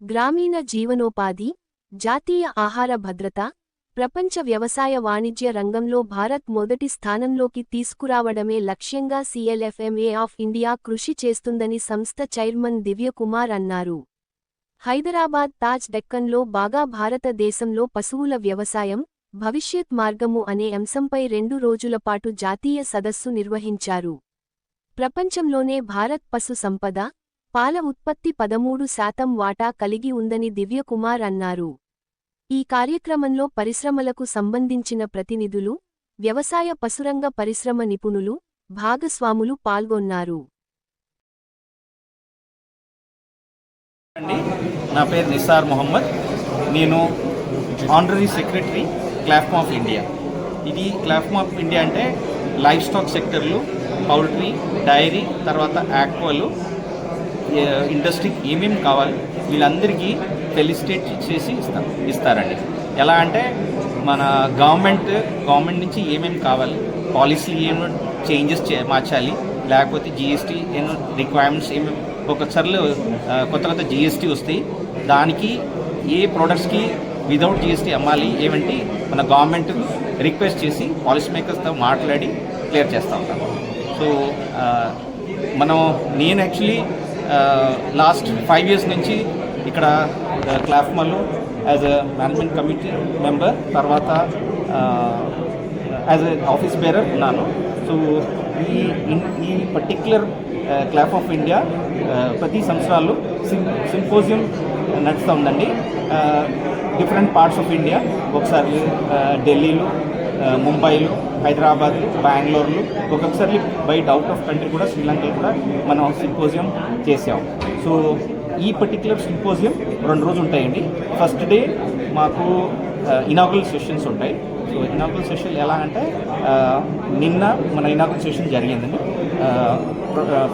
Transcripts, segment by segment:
గ్రామీణ జీవనోపాధి జాతీయ ఆహార భద్రత ప్రపంచ వ్యవసాయ వాణిజ్య రంగంలో భారత్ మొదటి స్థానంలోకి తీసుకురావడమే లక్ష్యంగా సీఎల్ఎఫ్ఎంఏ ఆఫ్ ఇండియా కృషి చేస్తుందని సంస్థ చైర్మన్ దివ్యకుమార్ అన్నారు. హైదరాబాద్ తాజ్ డెక్కన్లో బాగా భారతదేశంలో పశువుల వ్యవసాయం భవిష్యత్ మార్గము అనే అంశంపై రెండు రోజుల పాటు జాతీయ సదస్సు నిర్వహించారు. ప్రపంచంలోనే భారత్ పశు సంపద పాల ఉత్పత్తి పదమూడు శాతం వాటా కలిగి ఉందని దివ్యకుమార్ అన్నారు. ఈ కార్యక్రమంలో పరిశ్రమలకు సంబంధించిన ప్రతినిధులు వ్యవసాయ పశురంగ పరిశ్రమ నిపుణులు భాగస్వాములు పాల్గొన్నారు. నా పేరు నిసార్ మొహమ్మద్. నేను honorary secretary CLFMA of India. ఇది క్లాఫ్మ్ ఆఫ్ ఇండియా అంటే లైఫ్ స్టాక్ సెక్టర్లు పౌల్ట్రీ డైరీ తర్వాత ఆక్వాలు ఇండస్ట్రీకి ఏమేమి కావాలి వీళ్ళందరికీ ఫెలిసిటేట్ చేసి ఇస్తాం ఇస్తారండి. ఎలా అంటే మన గవర్నమెంట్ గవర్నమెంట్ నుంచి ఏమేమి కావాలి పాలసీ ఏమో చేంజెస్ చే మార్చాలి లేకపోతే జిఎస్టీ ఏమో రిక్వైర్మెంట్స్ ఏమేమి ఒకసారి కొత్త కొత్త జిఎస్టీ వస్తాయి దానికి ఏ ప్రోడక్ట్స్కి వితౌట్ జిఎస్టీ అమ్మాలి ఏమంటే మన గవర్నమెంట్ రిక్వెస్ట్ చేసి పాలసీ మేకర్స్తో మాట్లాడి క్లియర్ చేస్తూ ఉంటాం. సో మనం నేను యాక్చువల్లీ లాస్ట్ ఫైవ్ ఇయర్స్ నుంచి ఇక్కడ క్లాఫ్మల్లో as a management committee member తర్వాత యాజ్ ఆఫీస్ బేరర్ ఉన్నాను. సో ఈ ఈ పర్టిక్యులర్ క్లాఫ్ ఆఫ్ ఇండియా ప్రతి సంవత్సరాలు సిం సింపోజియం నడుస్తూ ఉందండి. డిఫరెంట్ పార్ట్స్ ఆఫ్ ఇండియా ఒకసారి ఢిల్లీలో ముంబైలో హైదరాబాద్ బెంగళూరులో ఒక్కొక్కసారి బయట అవుట్ ఆఫ్ కంట్రీ కూడా శ్రీలంకలో కూడా మనం సింపోజియం చేసాం. సో ఈ పర్టికులర్ సింపోజియం రెండు రోజులు ఉంటాయండి. ఫస్ట్ డే మాకు ఇనాగుల్ సెషన్స్ ఉంటాయి. సో ఇనాగుల్ సెషన్ ఎలా అంటే నిన్న మన ఇనాగుల్ సెషన్ జరిగిందండి.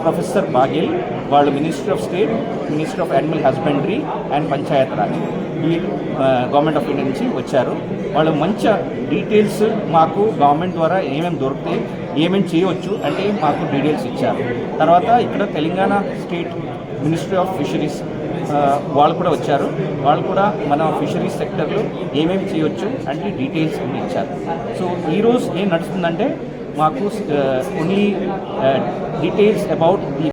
ప్రొఫెసర్ బాగేల్ వాళ్ళు ministry of state ministry of animal husbandry and Panchayat Raj వీళ్ళు గవర్నమెంట్ ఆఫ్ ఇండియా నుంచి వచ్చారు. వాళ్ళు మంచి డీటెయిల్స్ మాకు గవర్నమెంట్ ద్వారా ఏమేమి దొరుకుతాయి ఏమేమి చేయవచ్చు అంటే మాకు డీటెయిల్స్ ఇచ్చారు. తర్వాత ఇక్కడ Telangana state ministry of fisheries వాళ్ళు కూడా వచ్చారు. వాళ్ళు కూడా మన ఫిషరీస్ సెక్టర్లో ఏమేమి చేయొచ్చు అంటే డీటెయిల్స్ అన్ని ఇచ్చారు. సో ఈరోజు ఏం నడుస్తుందంటే మాకు ఓన్లీ డీటెయిల్స్ అబౌట్ ది